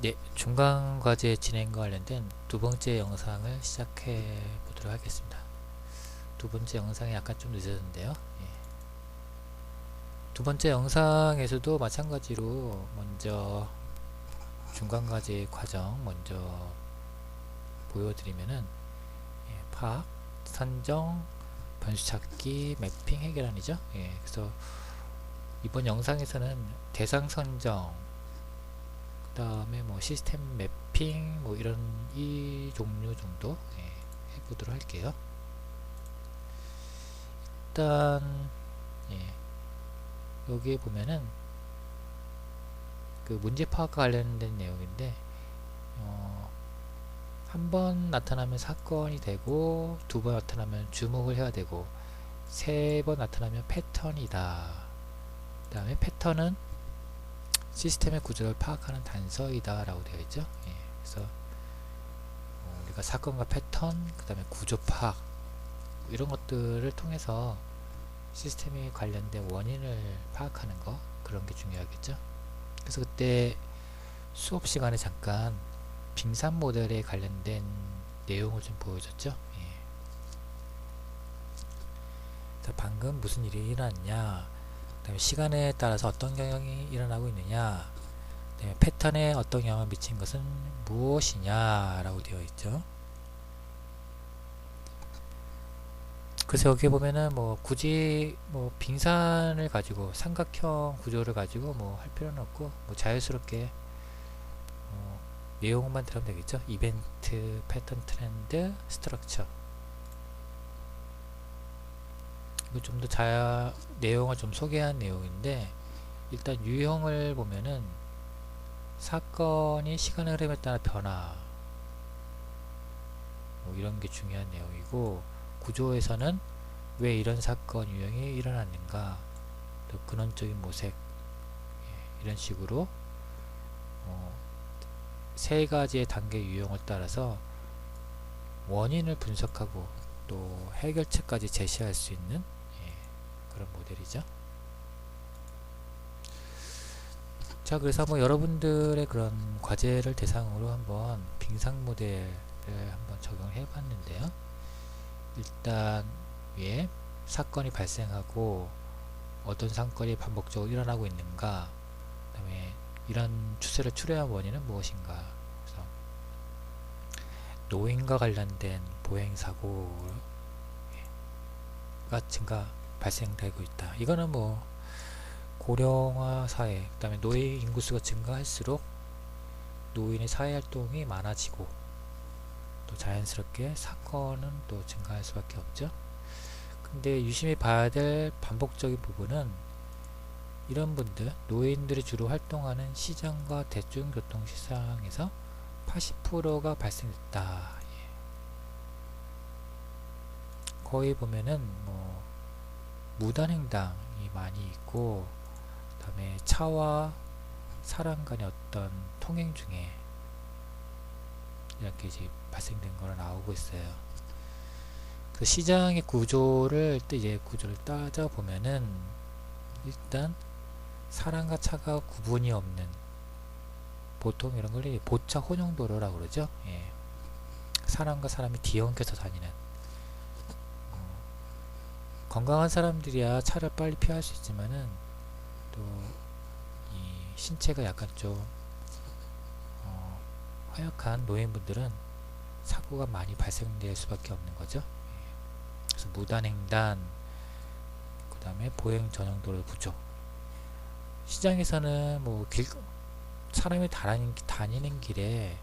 네, 중간 과제 진행과 관련된 두 번째 영상을 시작해 보도록 하겠습니다. 두 번째 영상이 약간 좀 늦었는데요. 예. 두 번째 영상에서도 마찬가지로 먼저 중간 과제 과정 먼저 보여드리면은 예, 파악, 선정, 변수 찾기, 매핑 해결안이죠. 예, 그래서 이번 영상에서는 대상 선정, 그 다음에 뭐 시스템 매핑 뭐 이런 이 종류 정도 예, 해보도록 할게요. 일단 예, 여기에 보면은 그 문제 파악과 관련된 내용인데 어, 한 번 나타나면 사건이 되고 두 번 나타나면 주목을 해야 되고 세 번 나타나면 패턴이다. 그 다음에 패턴은 시스템의 구조를 파악하는 단서이다 라고 되어 있죠. 예, 그래서 어, 우리가 사건과 패턴 그 다음에 구조 파악 이런 것들을 통해서 시스템에 관련된 원인을 파악하는 거 그런 게 중요하겠죠. 그래서 그때 수업 시간에 잠깐 빙산 모델에 관련된 내용을 좀 보여줬죠. 예. 자, 방금 무슨 일이 일어났냐? 그 다음에 시간에 따라서 어떤 경향이 일어나고 있느냐? 그다음에 패턴에 어떤 영향을 미친 것은 무엇이냐 라고 되어 있죠. 그래서 여기 보면은 뭐 굳이 뭐 빙산을 가지고 삼각형 구조를 가지고 뭐 할 필요는 없고 뭐 자연스럽게 어 내용만 들으면 되겠죠. 이벤트 패턴 트렌드 스트럭처 이거 좀 더 자 내용을 좀 소개한 내용인데 일단 유형을 보면은 사건이 시간의 흐름에 따라 변화 뭐 이런 게 중요한 내용이고 구조에서는 왜 이런 사건 유형이 일어났는가 또 근원적인 모색 예, 이런 식으로 어, 세 가지의 단계 유형을 따라서 원인을 분석하고 또 해결책까지 제시할 수 있는 그런 모델이죠. 자 그래서 뭐 여러분들의 그런 과제를 대상으로 한번 빙상 모델을 한번 적용해 봤는데요. 일단 위에 사건이 발생하고 어떤 사건이 반복적으로 일어나고 있는가 그 다음에 이런 추세를 추려한 원인은 무엇인가 그래서 노인과 관련된 보행사고가 증가 발생되고 있다. 이거는 뭐 고령화 사회, 그 다음에 노인 인구 수가 증가할수록 노인의 사회 활동이 많아지고 또 자연스럽게 사건은 또 증가할 수밖에 없죠. 근데 유심히 봐야 될 반복적인 부분은 이런 분들, 노인들이 주로 활동하는 시장과 대중교통 시장에서 80%가 발생했다. 예. 거의 보면은 뭐 무단횡단이 많이 있고 그 다음에 차와 사람 간의 어떤 통행 중에 이렇게 이제 발생된 거로 나오고 있어요. 그 시장의 구조를 또 이제 구조를 따져 보면은 일단 사람과 차가 구분이 없는 보통 이런 걸 보차 혼용도로라고 그러죠. 예. 사람과 사람이 뒤엉켜서 다니는 건강한 사람들이야 차를 빨리 피할 수 있지만은 또 이 신체가 약간 좀 어, 허약한 노인분들은 사고가 많이 발생될 수밖에 없는 거죠. 예. 그래서 무단횡단, 그 다음에 보행 전용도로 부족. 시장에서는 뭐 길, 사람이 다니는, 다니는 길에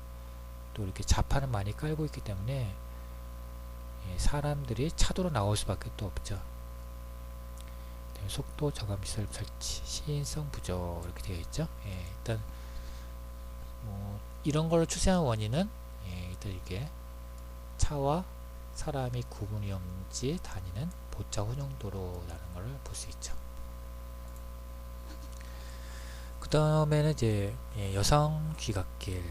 또 이렇게 자판을 많이 깔고 있기 때문에 예, 사람들이 차도로 나올 수밖에 또 없죠. 속도 저감 시설 설치 시인성 부족 이렇게 되어 있죠. 예, 일단 뭐 이런 걸 추세한 원인은 예, 일단 이게 차와 사람이 구분이 없이 다니는 보차 혼용도로라는 걸 볼 수 있죠. 그 다음에는 이제 예, 여성 귀갓길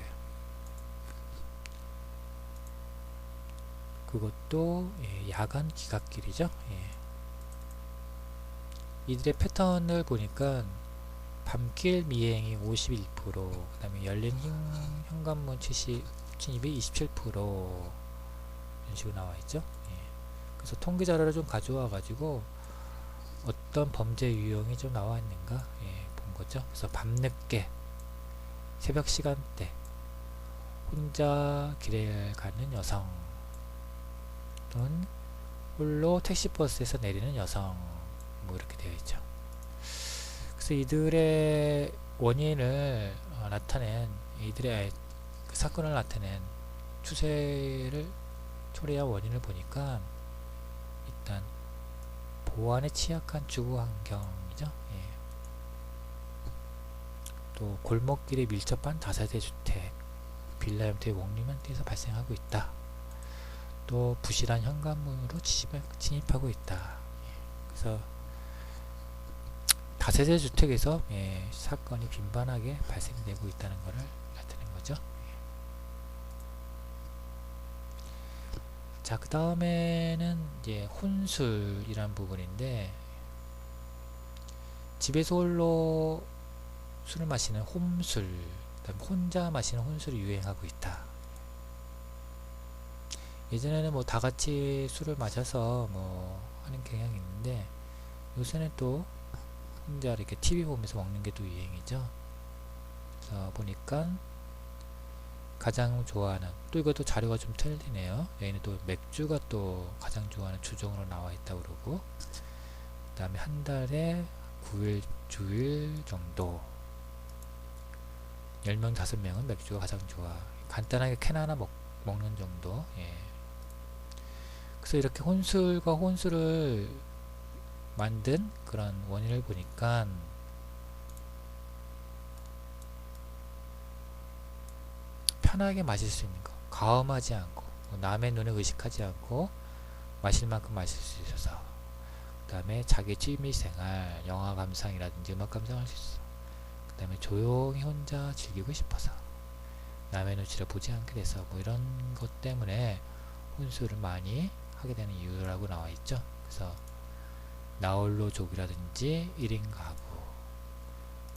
그것도 예, 야간 귀갓길이죠. 예. 이들의 패턴을 보니까 밤길 미행이 51%, 그 다음에 열린 현, 현관문 70, 침입이 27% 이런 식으로 나와 있죠. 예. 그래서 통계 자료를 좀 가져와 가지고 어떤 범죄 유형이 좀 나와 있는가 예, 본 거죠. 그래서 밤늦게 새벽 시간대 혼자 길을 가는 여성 또는 홀로 택시버스에서 내리는 여성 뭐 이렇게 되어 있죠. 그래서 이들의 원인을 어, 나타낸 이들의 그 사건을 나타낸 추세를 초래한 원인을 보니까 일단 보안에 취약한 주거 환경이죠. 예. 또 골목길에 밀접한 다세대 주택, 빌라 형태의 원룸 형태에서 발생하고 있다. 또 부실한 현관문으로 침입하고 있다. 예. 그래서 다세대 주택에서 예, 사건이 빈번하게 발생되고 있다는 것을 나타낸 거죠. 자, 그 다음에는 이제 혼술이란 부분인데 집에서 홀로 술을 마시는 홈술, 그다음 혼자 마시는 혼술이 유행하고 있다. 예전에는 뭐 다 같이 술을 마셔서 뭐 하는 경향이 있는데 요새는 또 혼자 이렇게 TV 보면서 먹는 게 또 유행이죠. 그래서 보니까 가장 좋아하는 또 이것도 자료가 좀 틀리네요. 여기는 또 맥주가 또 가장 좋아하는 주종으로 나와 있다고 그러고 그 다음에 한 달에 9일 주일 정도 10명 5명은 맥주가 가장 좋아 간단하게 캔 하나 먹, 먹는 정도 예. 그래서 이렇게 혼술과 혼술을 만든 그런 원인을 보니까 편하게 마실 수 있는 거 가음하지 않고 뭐 남의 눈에 의식하지 않고 마실 만큼 마실 수 있어서 그 다음에 자기 취미생활 영화 감상이라든지 음악 감상할 수 있어. 그 다음에 조용히 혼자 즐기고 싶어서 남의 눈치를 보지 않게 돼서 뭐 이런 것 때문에 혼술을 많이 하게 되는 이유라고 나와 있죠. 그래서 나홀로족이라든지 1인 가구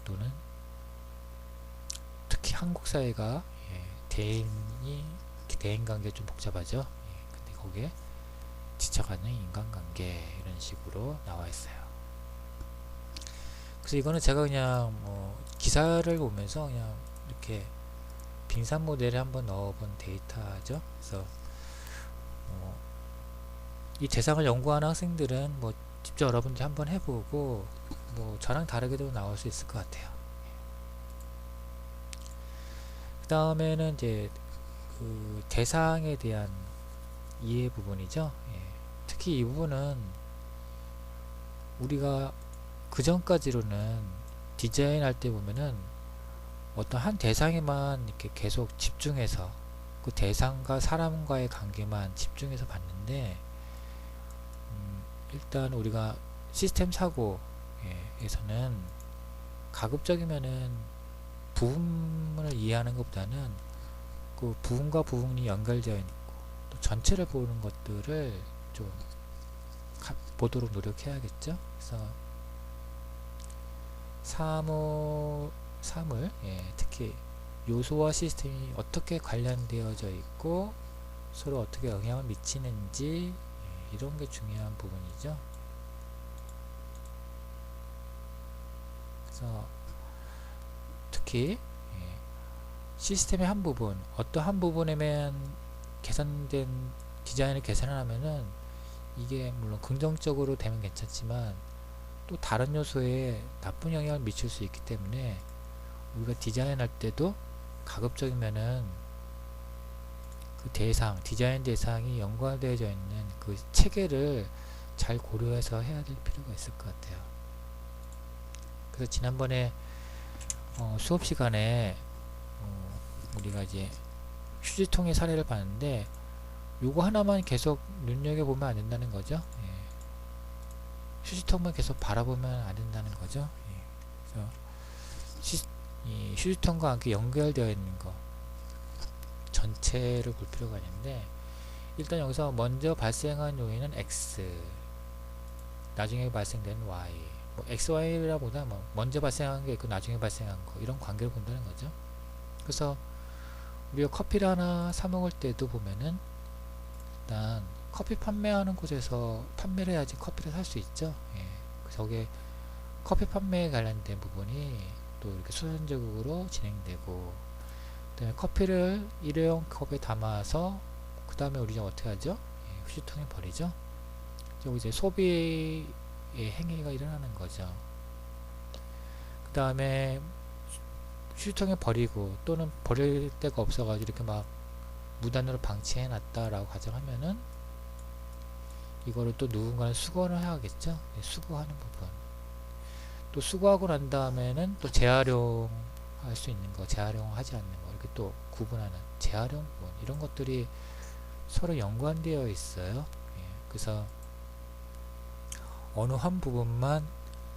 또는 특히 한국 사회가 예, 대인이 대인관계 좀 복잡하죠. 예, 근데 거기에 지쳐가는 인간관계 이런 식으로 나와 있어요. 그래서 이거는 제가 그냥 뭐 기사를 보면서 그냥 이렇게 빙산 모델에 한번 넣어본 데이터죠. 그래서 어, 이 대상을 연구하는 학생들은 뭐 직접 여러분들이 한번 해보고 뭐 저랑 다르게도 나올 수 있을 것 같아요. 그 다음에는 이제 그 대상에 대한 이해 부분이죠. 예. 특히 이 부분은 우리가 그 전까지로는 디자인 할 때 보면은 어떤 한 대상에만 이렇게 계속 집중해서 그 대상과 사람과의 관계만 집중해서 봤는데 일단 우리가 시스템 사고에서는 가급적이면은 부분을 이해하는 것보다는 그 부분과 부분이 연결되어 있고 또 전체를 보는 것들을 좀 보도록 노력해야겠죠. 그래서 사물, 사물 예, 특히 요소와 시스템이 어떻게 관련되어져 있고 서로 어떻게 영향을 미치는지 이런 게 중요한 부분이죠. 그래서 특히 예, 시스템의 한 부분, 어떤 한 부분에만 개선된 디자인을 개선하면은 이게 물론 긍정적으로 되면 괜찮지만 또 다른 요소에 나쁜 영향을 미칠 수 있기 때문에 우리가 디자인할 때도 가급적이면은 그 대상, 디자인 대상이 연관되어져 있는 그 체계를 잘 고려해서 해야 될 필요가 있을 것 같아요. 그래서 지난번에 어, 수업 시간에 어, 우리가 이제 휴지통의 사례를 봤는데 요거 하나만 계속 눈여겨보면 안 된다는 거죠. 예. 휴지통만 계속 바라보면 안 된다는 거죠. 예. 그래서 시, 휴지통과 함께 연결되어 있는 거 전체를 볼 필요가 있는데 일단 여기서 먼저 발생한 요인은 X 나중에 발생된 Y 뭐 XY라 보다 뭐 먼저 발생한 게 있고 나중에 발생한 거 이런 관계를 본다는 거죠. 그래서 우리가 커피를 하나 사 먹을 때도 보면은 일단 커피 판매하는 곳에서 판매를 해야지 커피를 살 수 있죠. 예. 저게 커피 판매에 관련된 부분이 또 이렇게 수선적으로 진행되고 그다음에 커피를 일회용 컵에 담아서 그 다음에 우리가 어떻게 하죠? 예, 휴지통에 버리죠. 여기 이제 소비의 행위가 일어나는 거죠. 그 다음에 휴지통에 버리고 또는 버릴 데가 없어가지고 이렇게 막 무단으로 방치해 놨다라고 가정하면은 이거를 또 누군가는 수거를 해야겠죠. 예, 수거하는 부분. 또 수거하고 난 다음에는 또 재활용할 수 있는 거, 재활용하지 않는 거 또 구분하는 재활용 부분 이런 것들이 서로 연관되어 있어요. 예, 그래서 어느 한 부분만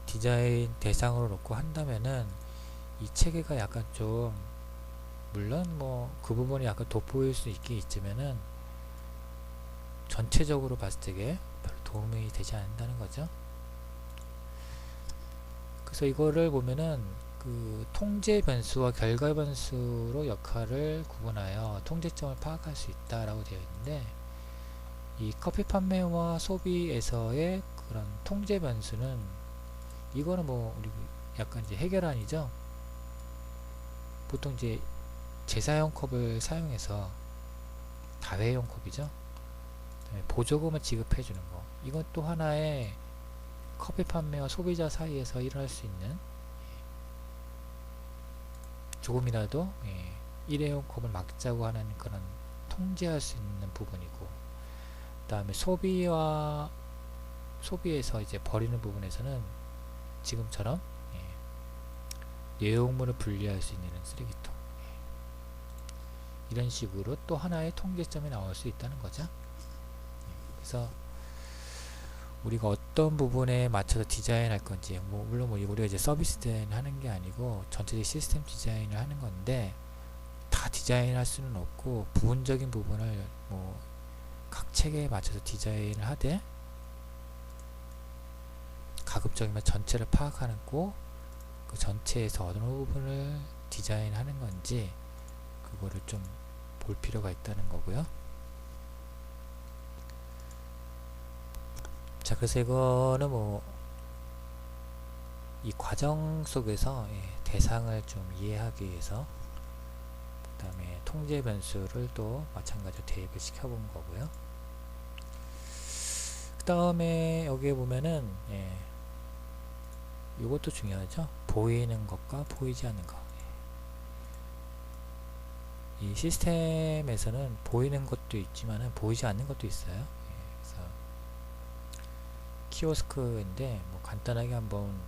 디자인 대상으로 놓고 한다면은 이 체계가 약간 좀 물론 뭐 그 부분이 약간 돋보일 수 있긴 있지만은 전체적으로 봤을 때에 별로 도움이 되지 않는다는 거죠. 그래서 이거를 보면은 그 통제 변수와 결과 변수로 역할을 구분하여 통제점을 파악할 수 있다라고 되어 있는데 이 커피 판매와 소비에서의 그런 통제 변수는 이거는 뭐 우리 약간 이제 해결안이죠. 보통 이제 재사용 컵을 사용해서 다회용 컵이죠. 보조금을 지급해 주는 거. 또 하나의 커피 판매와 소비자 사이에서 일어날 수 있는 조금이라도 예, 일회용 컵을 막자고 하는 그런 통제할 수 있는 부분이고 그 다음에 소비와 소비에서 이제 버리는 부분에서는 지금처럼 예, 내용물을 분리할 수 있는 쓰레기통 예, 이런 식으로 또 하나의 통제점이 나올 수 있다는 거죠. 예, 그래서 우리가 어떤 부분에 맞춰서 디자인할 건지 뭐 물론 뭐 우리가 이제 서비스 디자인을 하는 게 아니고 전체적 시스템 디자인을 하는 건데 다 디자인할 수는 없고 부분적인 부분을 뭐 각 체계에 맞춰서 디자인을 하되 가급적이면 전체를 파악하고 그 전체에서 어느 부분을 디자인하는 건지 그거를 좀 볼 필요가 있다는 거고요. 자 그래서 이거는 뭐 이 과정 속에서 예, 대상을 좀 이해하기 위해서 그 다음에 통제 변수를 또 마찬가지로 대입을 시켜본 거고요 그 다음에 여기에 보면은 예, 이것도 중요하죠 보이는 것과 보이지 않는 것. 예. 이 시스템에서는 보이는 것도 있지만은 보이지 않는 것도 있어요. 키오스크인데 뭐 간단하게 한번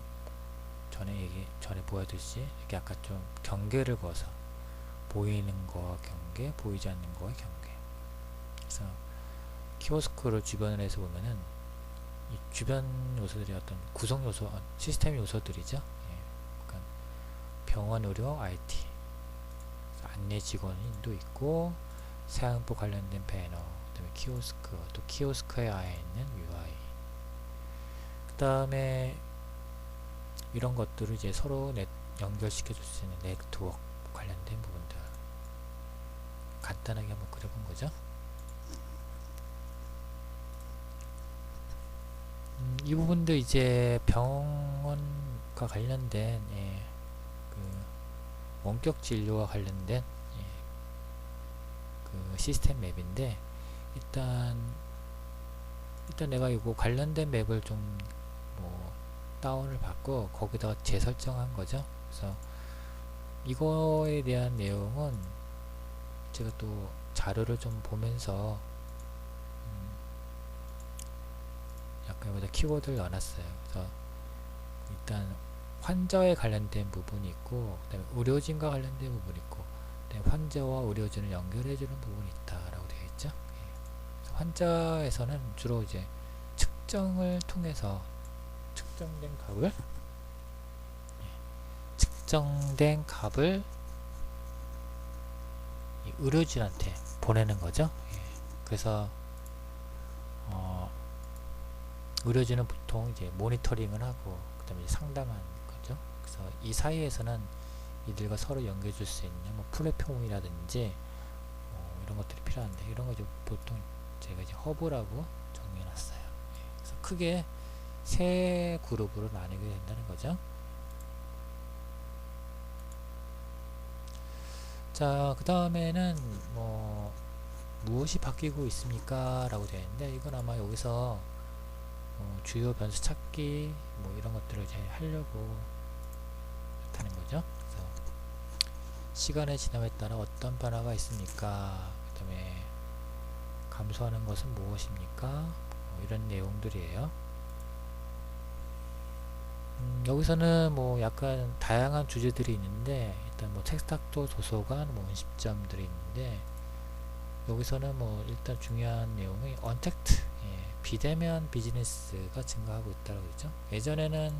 전에 얘기 전에 보여드렸지 이렇게 아까 좀 경계를 그어서 보이는 거와 경계, 보이지 않는 거와 경계. 그래서 키오스크를 주변을 해서 보면은 이 주변 요소들이 어떤 구성 요소, 어, 시스템 요소들이죠. 예, 그러니까 병원 의료 IT, 안내 직원도 있고 사용법 관련된 배너, 그다음에 키오스크, 또 키오스크에 아에 있는 UI. 그 다음에 이런 것들을 이제 서로 넷, 연결시켜 줄 수 있는 네트워크 관련된 부분들 간단하게 한번 그려본 거죠. 음, 이 부분도 이제 병원과 관련된 예, 그 원격 진료와 관련된 예, 그 시스템 맵인데 일단 일단 내가 이거 관련된 맵을 좀 뭐 다운을 받고 거기다가 재설정한 거죠. 그래서 이거에 대한 내용은 제가 또 자료를 좀 보면서 약간 여기다 키워드를 넣어놨어요. 그래서 일단 환자에 관련된 부분이 있고 그다음에 의료진과 관련된 부분이 있고 그다음에 환자와 의료진을 연결해 주는 부분이 있다라고 되어 있죠. 예. 환자에서는 주로 이제 측정을 통해서 측정된 값을 예. 측정된 값을 의료진한테 보내는 거죠. 예. 그래서 어, 의료진은 보통 이제 모니터링을 하고 그 그다음에 상담하는 거죠. 그래서 이 사이에서는 이들과 서로 연결해 줄수 있는 뭐 플랫폼이라든지 어, 이런 것들이 필요한데 이런 거 이제 보통 제가 이제 허브라고 정리해 놨어요. 예, 그래서 크게 세 그룹으로 나뉘게 된다는 거죠. 자, 그 다음에는 뭐 무엇이 바뀌고 있습니까? 라고 되어 있는데 이건 아마 여기서 어, 주요 변수 찾기 뭐 이런 것들을 이제 하려고 하는 거죠. 그래서 시간의 지남에 따라 어떤 변화가 있습니까? 그 다음에 감소하는 것은 무엇입니까? 뭐 이런 내용들이에요. 음, 여기서는 뭐 약간 다양한 주제들이 있는데 일단 뭐 텍스트학도 도서관 뭐 원시점들이 있는데 여기서는 뭐 일단 중요한 내용이 언택트 예, 비대면 비즈니스가 증가하고 있다고 그러죠. 예전에는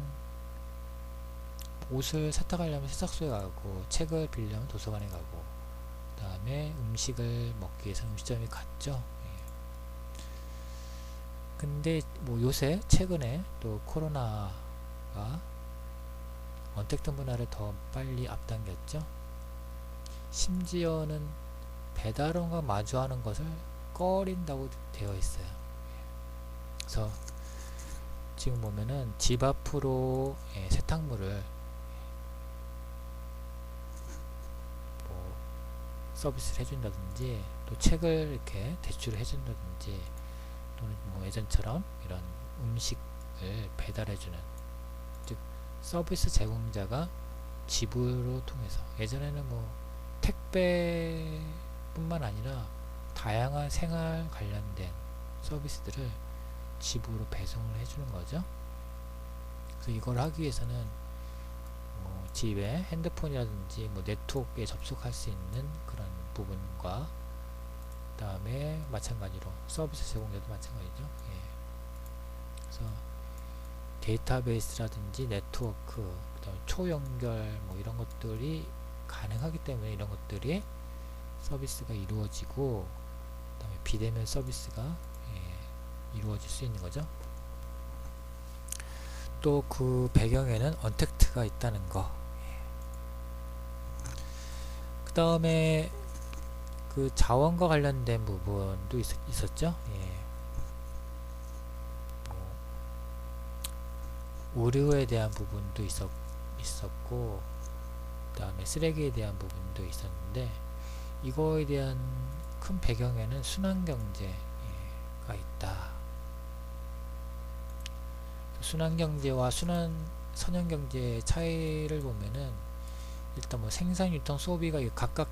옷을 세탁하려면 세탁소에 가고 책을 빌려면 도서관에 가고 그 다음에 음식을 먹기 위해서 음식점에 갔죠. 예. 근데 뭐 요새 최근에 또 코로나가 언택트 문화를 더 빨리 앞당겼죠. 심지어는 배달원과 마주하는 것을 꺼린다고 되어 있어요. 그래서 지금 보면은 집 앞으로 예, 세탁물을 뭐 서비스를 해준다든지 또 책을 이렇게 대출을 해준다든지 또는 뭐 예전처럼 이런 음식을 배달해주는 즉 서비스 제공자가 집으로 통해서 예전에는 뭐 택배뿐만 아니라 다양한 생활 관련된 서비스들을 집으로 배송을 해주는 거죠. 그래서 이걸 하기 위해서는 뭐 집에 핸드폰이라든지 뭐 네트워크에 접속할 수 있는 그런 부분과 그 다음에 마찬가지로 서비스 제공자도 마찬가지죠. 예. 그래서 데이터베이스라든지 네트워크, 초연결 뭐 이런 것들이 가능하기 때문에 이런 것들이 서비스가 이루어지고 그다음에 비대면 서비스가 예, 이루어질 수 있는 거죠. 또 그 배경에는 언택트가 있다는 거. 그 다음에 그 자원과 관련된 부분도 있, 었죠 예. 의료에 대한 부분도 있었, 있었고 그 다음에 쓰레기에 대한 부분도 있었는데 이거에 대한 큰 배경에는 순환경제가 있다. 순환경제와 순환 선형경제의 차이를 보면은 일단 뭐 생산, 유통, 소비가 각각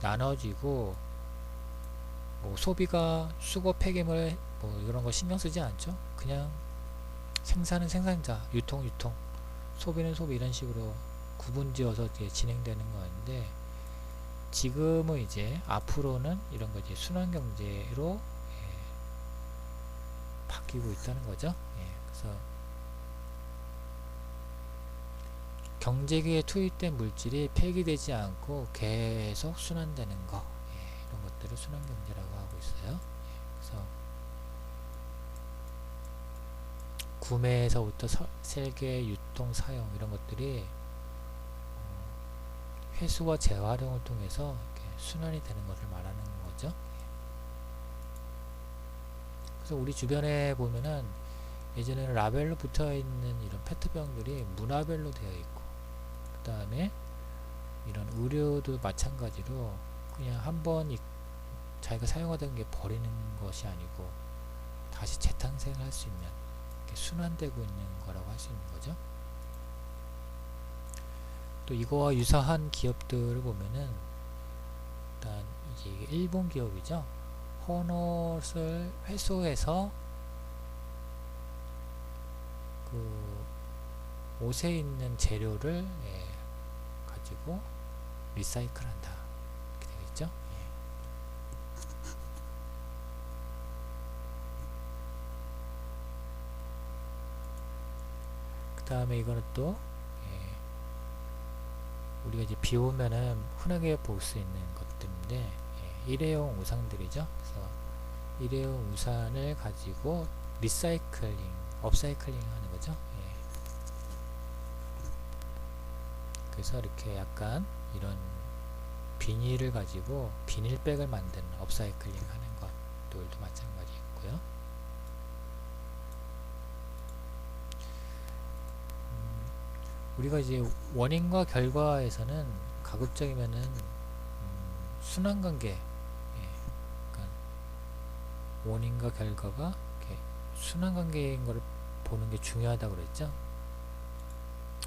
나눠지고 뭐 소비가 수거, 폐기물 뭐 이런 거 신경 쓰지 않죠. 그냥 생산은 생산자, 유통, 유통, 소비는 소비 이런 식으로 구분지어서 이제 진행되는 거였는데 지금은 이제 앞으로는 이런 거 이제 순환 경제로 예, 바뀌고 있다는 거죠. 예, 그래서 경제기에 투입된 물질이 폐기되지 않고 계속 순환되는 거 예, 이런 것들을 순환 경제라고 하고 있어요. 예, 그래서 구매에서부터 서, 설계, 유통, 사용 이런 것들이 어, 회수와 재활용을 통해서 순환이 되는 것을 말하는 거죠. 그래서 우리 주변에 보면은 예전에는 라벨로 붙어 있는 이런 페트병들이 문화별로 되어 있고 그 다음에 이런 의료도 마찬가지로 그냥 한 번 자기가 사용하던 게 버리는 것이 아니고 다시 재탄생할 수 있는 순환되고 있는 거라고 있는 거죠. 또 이거와 유사한 기업들을 보면은 일단 이제 일본 기업이죠. 헌옷을 회수해서 그 옷에 있는 재료를 예, 가지고 리사이클한다 이렇게 되어 있죠. 예. 그 다음에 이거는 또 예, 우리가 이제 비 오면은 흔하게 볼 수 있는 것들인데 예, 일회용 우산들이죠. 그래서 일회용 우산을 가지고 리사이클링, 업사이클링 하는 거죠. 예. 그래서 이렇게 약간 이런 비닐을 가지고 비닐백을 만드는 업사이클링 하는 것들도 마찬가지고요. 우리가 이제 원인과 결과에서는 가급적이면은 음, 순환 관계, 예, 그러니까 원인과 결과가 이렇게 순환 관계인 것을 보는 게 중요하다고 그랬죠.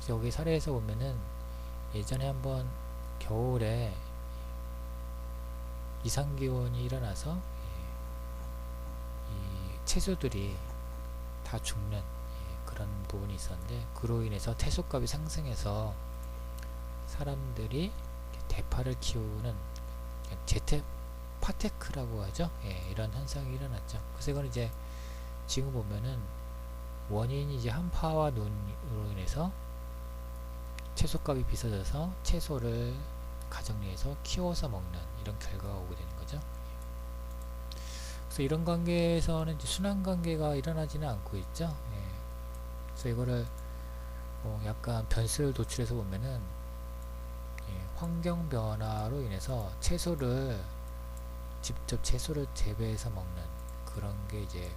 여기 사례에서 보면은 예전에 한번 겨울에 이상 기온이 일어나서 예, 이 채소들이 다 죽는 예, 그런 부분이 있었는데 그로 인해서 태소값이 상승해서 사람들이 대파를 키우는 재테 파테크라고 하죠. 예, 이런 현상이 일어났죠. 그래서 이건 이제 지금 보면은 원인이 이제 한파와 눈으로 인해서 채소값이 비싸져서 채소를 가정 내에서 키워서 먹는 이런 결과가 오게 되는 거죠. 그래서 이런 관계에서는 순환 관계가 일어나지는 않고 있죠. 예. 그래서 이거를 뭐 약간 변수를 도출해서 보면은 예, 환경 변화로 인해서 채소를 직접 채소를 재배해서 먹는 그런 게 이제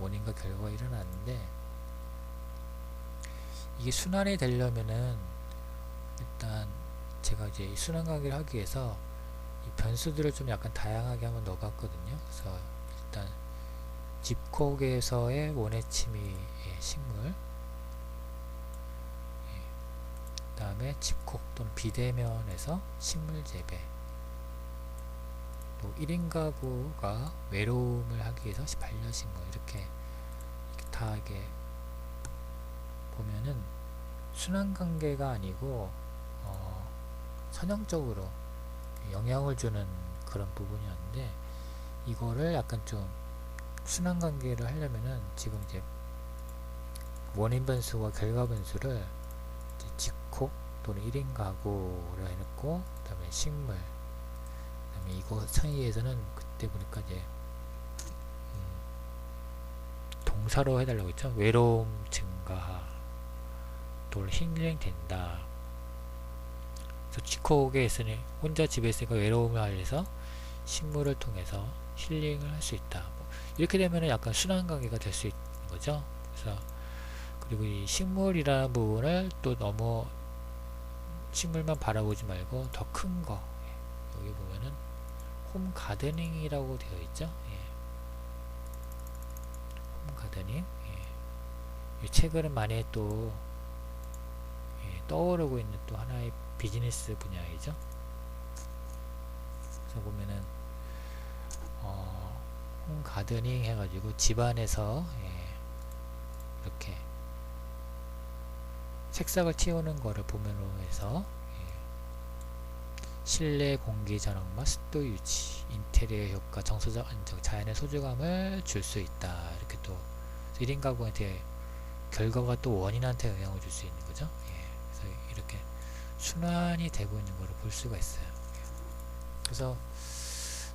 원인과 결과가 일어나는데 이게 순환이 되려면은 일단 제가 이제 순환 관계를 하기 위해서 이 변수들을 좀 약간 다양하게 한번 넣어봤거든요. 그래서 일단 집콕에서의 원해침이 식물 예, 그 다음에 집콕 또는 비대면에서 식물 재배. 또 1인 가구가 외로움을 하기 위해서 반려식물 이렇게, 이렇게 다 이게 보면은 순환관계가 아니고 어, 선형적으로 영향을 주는 그런 부분이었는데 이거를 약간 좀 순환관계를 하려면은 지금 이제 원인 변수와 결과 변수를 또는 1인 가구로 해놓고 그 다음에 식물 그 다음에 이거 사이에서는 그때 보니까 이제 음, 동사로 해달라고 했죠 외로움 증가 돌 힐링 된다. 그래서 지코게 있으니 혼자 집에 있으니까 외로움을 알려서 식물을 통해서 힐링을 할 수 있다. 뭐 이렇게 되면 약간 순환 관계가 될 수 있는 거죠. 그래서 그리고 이 식물이라는 부분을 또 너무 식물만 바라보지 말고 더 큰 거. 예, 여기 보면은 홈 가드닝이라고 되어 있죠. 예. 홈 가드닝. 예. 이 책은 많이 또 떠오르고 있는 또 하나의 비즈니스 분야이죠. 그래서 보면은 어, 홈 가드닝 해가지고 집안에서 예, 이렇게 색상을 틔우는 거를 보면으로 해서 예, 실내 공기 전환과 습도 유지, 인테리어 효과, 정서적 안정, 자연의 소중함을 줄 수 있다. 이렇게 또 1인 가구한테 결과가 또 원인한테 영향을 줄 수 있는 거죠. 이렇게 순환이 되고 있는 것을 볼 수가 있어요. 그래서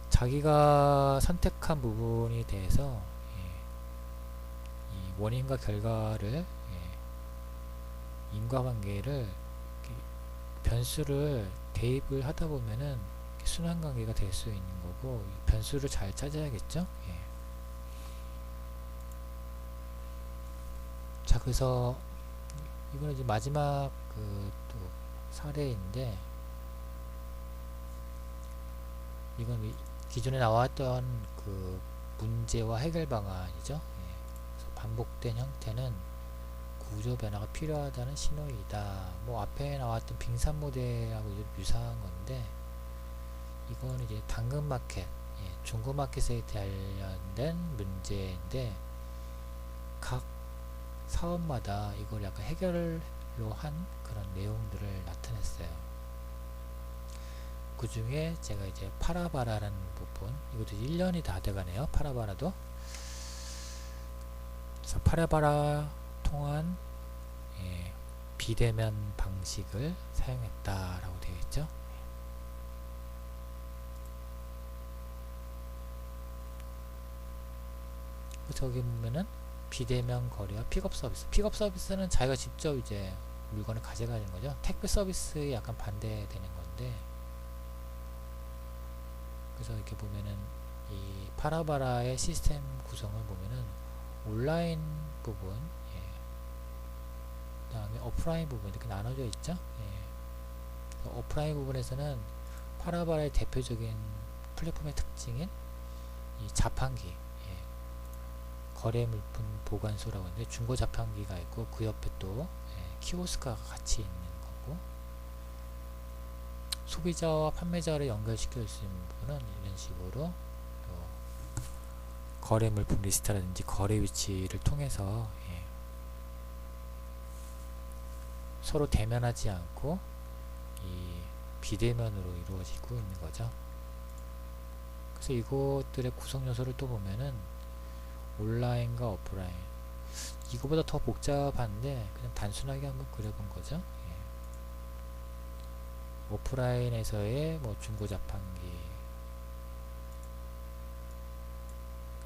자기가 선택한 부분에 대해서 예, 이 원인과 결과를 예, 인과관계를 변수를 대입을 하다 보면은 순환관계가 될 수 있는 거고 변수를 잘 찾아야겠죠. 예. 자 그래서 이거는 이제 마지막 그 또 사례인데 이건 기존에 나왔던 그 문제와 해결 방안이죠. 예. 반복된 형태는 구조 변화가 필요하다는 신호이다. 뭐 앞에 나왔던 빙산 모델하고 유사한 건데 이거는 이제 당근 마켓, 예, 중고 마켓에 관련된 문제인데 각 사업마다 이걸 약간 해결을 한 그런 내용들을 나타냈어요. 그 중에 제가 이제 파라바라라는 부분, 이것도 1년이 다 돼가네요. 파라바라도. 파라바라 통한 예, 비대면 방식을 사용했다라고 되어 있죠. 저기 보면은 비대면 거래와 픽업 서비스. 픽업 서비스는 자기가 직접 이제 물건을 가져가는 거죠. 택배 서비스에 약간 반대되는 건데 그래서 이렇게 보면은 이 파라바라의 시스템 구성을 보면은 온라인 부분, 예. 그 다음에 오프라인 부분 이렇게 나눠져 있죠. 예. 오프라인 부분에서는 파라바라의 대표적인 플랫폼의 특징인 이 자판기, 예. 거래 물품 보관소라고 하는데 중고 자판기가 있고 그 옆에 또 예, 키오스크가 같이 있는 거고 소비자와 판매자를 연결시킬 수 있는 부분은 이런 식으로 또 거래 물품 리스트라든지 거래 위치를 통해서 예, 서로 대면하지 않고 이 비대면으로 이루어지고 있는 거죠. 그래서 이것들의 구성 요소를 또 보면은 온라인과 오프라인 이거보다 더 복잡한데 그냥 단순하게 한번 그려본 거죠. 예. 오프라인에서의 뭐 중고 자판기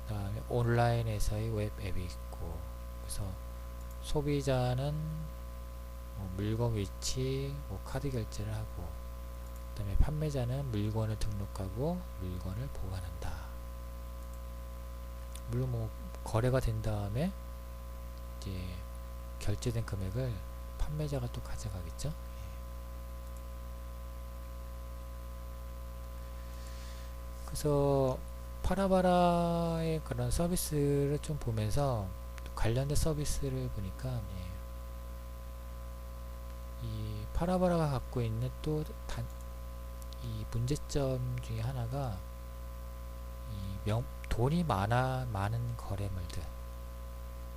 그 다음에 온라인에서의 웹 앱이 있고 그래서 소비자는 뭐 물건 위치 뭐 카드 결제를 하고 그 다음에 판매자는 물건을 등록하고 물건을 보관한다. 물론 뭐 거래가 된 다음에 이제 결제된 금액을 판매자가 또 가져가겠죠? 그래서 파라바라의 그런 서비스를 좀 보면서 또 관련된 서비스를 보니까 예, 이 파라바라가 갖고 있는 또 단, 이 문제점 중에 하나가 이 명, 돈이 많아 많은 거래물들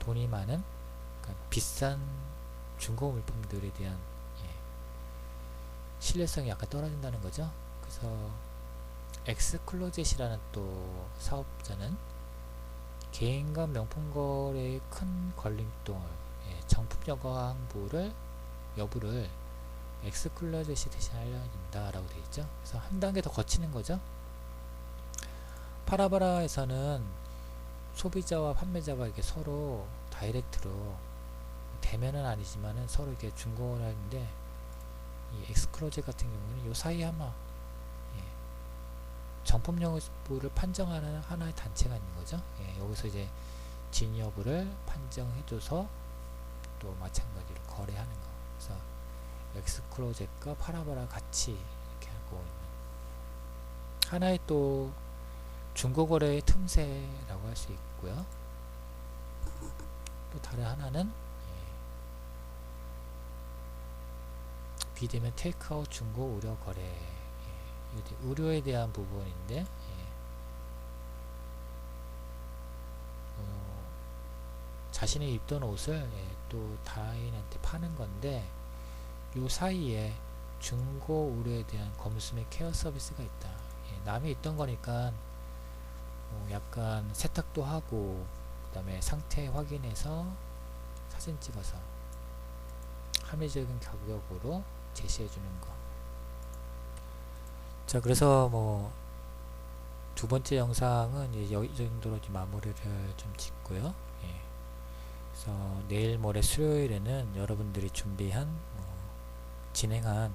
돈이 많은 그러니까 비싼 중고 물품들에 대한 예, 신뢰성이 약간 떨어진다는 거죠. 그래서 엑스클로젯이라는 또 사업자는 개인과 명품 거래의 큰 걸림돌, 예, 정품 여과 항부를 여부를 엑스클로젯이 대신 알려준다라고 되어 있죠. 그래서 한 단계 더 거치는 거죠. 파라바라에서는 소비자와 판매자가 이렇게 서로 다이렉트로 대면은 아니지만은 서로 이렇게 중고를 하는데 이 엑스클로젯 같은 경우는 요 사이에 아마 예, 정품 여부를 판정하는 하나의 단체가 있는 거죠. 예, 여기서 이제 진 여부를 판정해줘서 또 마찬가지로 거래하는 거. 그래서 엑스클로젯과 파라바라 같이 이렇게 하고 있는 하나의 또 중고거래의 틈새라고 할 수 있고요. 또 다른 하나는 예, 비대면 테이크아웃 중고 의료 거래 예, 의료에 대한 부분인데 예, 어, 자신이 입던 옷을 예, 또 타인한테 파는 건데 요 사이에 중고 의료에 대한 검수 및 케어 서비스가 있다. 예, 남이 있던 거니까 뭐 약간 세탁도 하고 그 다음에 상태 확인해서 사진 찍어서 합리적인 가격으로 제시해 주는 거. 자, 그래서 뭐 두 번째 영상은 이제 이 정도로 이제 마무리를 좀 짓고요. 예. 그래서 내일 모레 수요일에는 여러분들이 준비한 뭐 진행한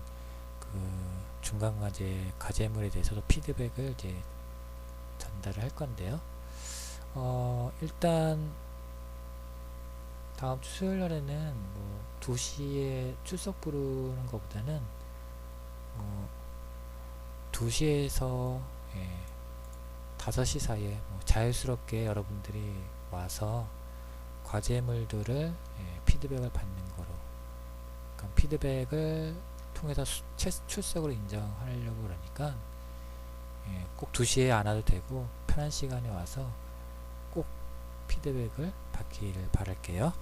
그 중간 과제 과제물에 대해서도 피드백을 이제 전달을 할 건데요. 어, 일단 다음 주 수요일 날에는 뭐 2시에 출석 부르는 것보다는 어, 2시에서 예, 5시 사이에 뭐 자유스럽게 여러분들이 와서 과제물들을 예, 피드백을 받는 거로 그러니까 피드백을 통해서 수, 채, 출석을 인정하려고 그러니까 예, 꼭 2시에 안 와도 되고 편한 시간에 와서 꼭 피드백을 받기를 바랄게요.